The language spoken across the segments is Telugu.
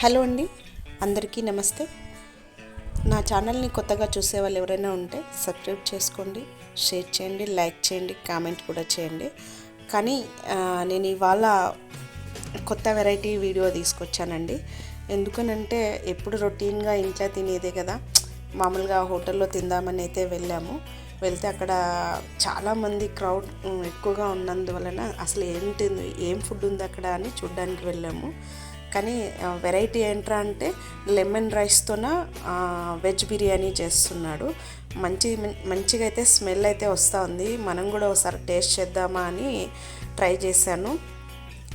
హలో అండి అందరికీ నమస్తే. నా ఛానల్ని కొత్తగా చూసే వాళ్ళు ఎవరైనా ఉంటే సబ్స్క్రైబ్ చేసుకోండి షేర్ చేయండి లైక్ చేయండి కామెంట్ కూడా చేయండి. కానీ నేను ఇవాళ కొత్త వెరైటీ వీడియో తీసుకొచ్చానండి. ఎందుకనంటే ఎప్పుడు రొటీన్గా ఇంట్లో తినేదే కదా మామూలుగా హోటల్లో తిందామని అయితే వెళ్ళాము. వెళ్తే అక్కడ చాలామంది క్రౌడ్ ఎక్కువగా ఉన్నందువలన అసలు ఏంటి ఏం ఫుడ్ ఉంది అక్కడ అని చూడ్డానికి వెళ్ళాము. కానీ వెరైటీ ఏంట్రా అంటే లెమన్ రైస్తోన వెజ్ బిర్యానీ చేస్తున్నాడు. మంచి మంచిగా అయితే స్మెల్ అయితే వస్తూ ఉంది. మనం కూడా ఒకసారి టేస్ట్ చేద్దామా అని ట్రై చేశాను.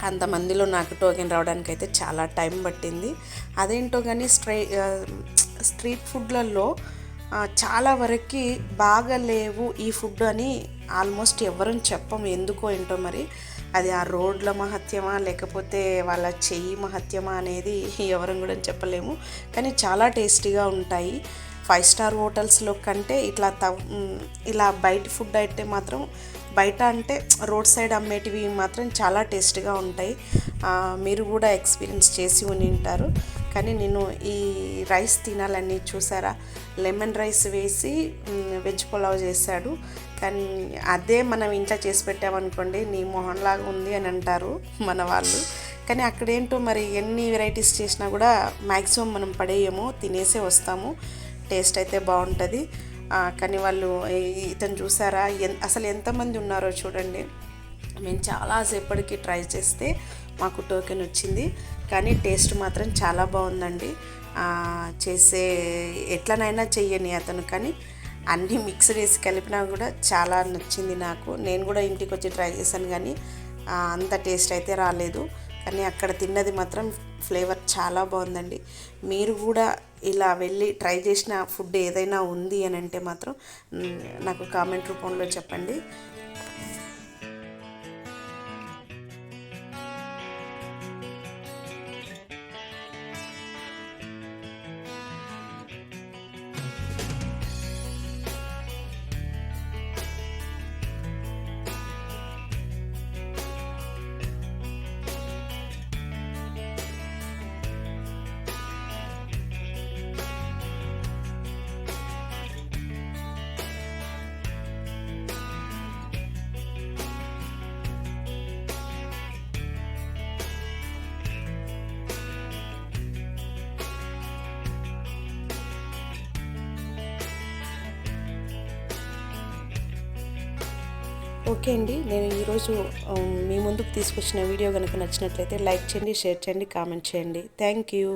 అంతమందిలో నాకు టోకెన్ రావడానికి అయితే చాలా టైం పట్టింది. అదేంటో కానీ స్ట్రై స్ట్రీట్ ఫుడ్లలో చాలా వరకు బాగా లేవు ఈ ఫుడ్ అని ఆల్మోస్ట్ ఎవరూ చెప్పము ఎందుకో ఏంటో మరి. అది ఆ రోడ్ల మహత్యమా లేకపోతే వాళ్ళ చెయ్యి మహత్యమా అనేది ఎవరం కూడా చెప్పలేము. కానీ చాలా టేస్టీగా ఉంటాయి. ఫైవ్ స్టార్ హోటల్స్లో కంటే ఇట్లా తవ్ ఇలా బయట ఫుడ్ అయితే మాత్రం బయట అంటే రోడ్ సైడ్ అమ్మేటివి మాత్రం చాలా టేస్ట్గా ఉంటాయి. మీరు కూడా ఎక్స్పీరియన్స్ చేసి ఉని ఉంటారు. కానీ నేను ఈ రైస్ తినాలని చూసారా? లెమన్ రైస్ వేసి వెజ్ పులావ్ చేశాడు. కానీ అదే మనం ఇంట్లో చేసి పెట్టామనుకోండి నీ మొహంలాగా ఉంది అని అంటారు మన వాళ్ళు. కానీ అక్కడేంటో మరి ఎన్ని వెరైటీస్ చేసినా కూడా మ్యాక్సిమం మనం పడేయము తినేసే వస్తాము. టేస్ట్ అయితే బాగుంటుంది. కానీ వాళ్ళు ఇతను చూసారా? ఎన్ అసలు ఎంతమంది ఉన్నారో చూడండి. మేము చాలాసేపటికి ట్రై చేస్తే మాకు టోకెన్ వచ్చింది. కానీ టేస్ట్ మాత్రం చాలా బాగుందండి. చేసే ఎట్లనైనా చెయ్యని అతను. కానీ అన్నీ మిక్స్ వేసి కలిపినా కూడా చాలా నచ్చింది నాకు. నేను కూడా ఇంటికి వచ్చి ట్రై చేశాను కానీ అంత టేస్ట్ అయితే రాలేదు. కానీ అక్కడ తిన్నది మాత్రం ఫ్లేవర్ చాలా బాగుందండి. మీరు కూడా ఇలా వెళ్ళి ట్రై చేసిన ఫుడ్ ఏదైనా ఉంది అని అంటే మాత్రం నాకు కామెంట్ రూపంలో చెప్పండి. ఓకే అండి. నేను ఈరోజు మీ ముందుకు తీసుకొచ్చిన వీడియో కనుక నచ్చినట్లయితే లైక్ చేయండి షేర్ చేయండి కామెంట్ చేయండి. Thank you.